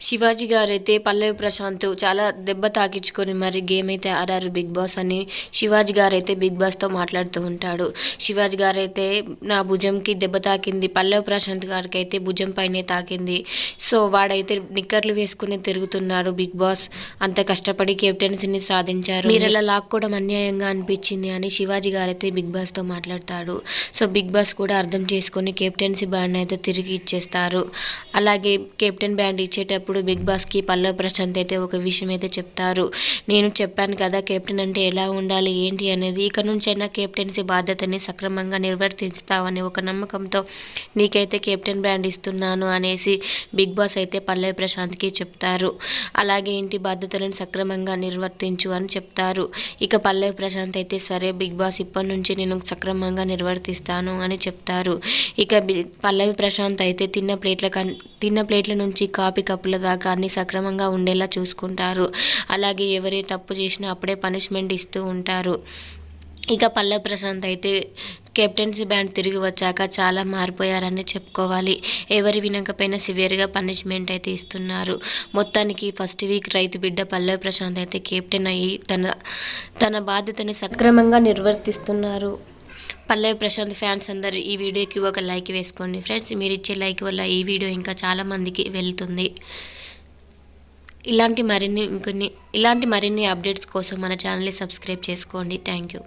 శివాజీ గారైతే పల్లవి ప్రశాంత్ చాలా దెబ్బ తాకించుకొని మరి గేమ్ అయితే ఆడారు బిగ్ బాస్ అని శివాజీ గారైతే బిగ్ బాస్తో మాట్లాడుతూ ఉంటాడు. శివాజీ గారైతే నా భుజంకి దెబ్బ తాకింది. పల్లవి ప్రశాంత్ గారికి అయితే భుజం పైనే తాకింది. సో వాడైతే నిక్కర్లు వేసుకుని తిరుగుతున్నాడు బిగ్ బాస్. అంత కష్టపడి కెప్టెన్సీని సాధించారు. మీరు ఇలా లాక్కోవడం అన్యాయంగా అనిపించింది? అని శివాజీ గారైతే బిగ్ బాస్తో మాట్లాడతాడు. సో బిగ్ బాస్ కూడా అర్థం చేసుకొని కెప్టెన్సీ బ్యాండ్ అయితే తిరిగి ఇచ్చేస్తారు. అలాగే కెప్టెన్ బ్యాండ్ ఇచ్చేటప్పుడు ఇప్పుడు బిగ్ బాస్కి పల్లవ్ ప్రశాంత్ అయితే ఒక విషయం అయితే చెప్తారు. నేను చెప్పాను కదా కెప్టెన్ అంటే ఎలా ఉండాలి ఏంటి అనేది. ఇక నుంచైనా కెప్టెన్సీ బాధ్యతని సక్రమంగా నిర్వర్తిస్తావని ఒక నమ్మకంతో నీకైతే కెప్టెన్ బ్రాండ్ ఇస్తున్నాను అనేసి బిగ్ బాస్ అయితే పల్లవి ప్రశాంత్కి చెప్తారు. అలాగే ఇంటి బాధ్యతలను సక్రమంగా నిర్వర్తించు అని చెప్తారు. ఇక పల్లవి ప్రశాంత్ అయితే సరే బిగ్ బాస్ ఇప్పటి నుంచి నేను సక్రమంగా నిర్వర్తిస్తాను అని చెప్తారు. ఇక పల్లవి ప్రశాంత్ అయితే తిన్న ప్లేట్ల కన్ తిన్న ప్లేట్ల నుంచి కాపీ కప్పుల దాకా అన్ని సక్రమంగా ఉండేలా చూసుకుంటారు. అలాగే ఎవరే తప్పు చేసినా అప్పుడే పనిష్మెంట్ ఇస్తూ ఉంటారు. ఇక పల్లవి ప్రశాంత్ అయితే కెప్టెన్సీ బ్యాండ్ తిరిగి వచ్చాక చాలా మారిపోయారని చెప్పుకోవాలి. ఎవరి వినకపోయినా సివియర్గా పనిష్మెంట్ అయితే ఇస్తున్నారు. మొత్తానికి ఫస్ట్ వీక్ రైతు బిడ్డ పల్లవి ప్రశాంత్ అయితే కెప్టెన్ అయ్యి తన తన బాధ్యతని సక్రమంగా నిర్వర్తిస్తున్నారు. పల్లవి ప్రశాంత్ ఫ్యాన్స్ అందరు ఈ వీడియోకి ఒక లైక్ వేసుకోండి. ఫ్రెండ్స్ మీరు ఇచ్చే లైక్ వల్ల ఈ వీడియో ఇంకా చాలామందికి వెళ్తుంది. ఇలాంటి మరిన్ని ఇంకొన్ని ఇలాంటి మరిన్ని అప్డేట్స్ కోసం మన ఛానల్ని సబ్స్క్రైబ్ చేసుకోండి. Thank you.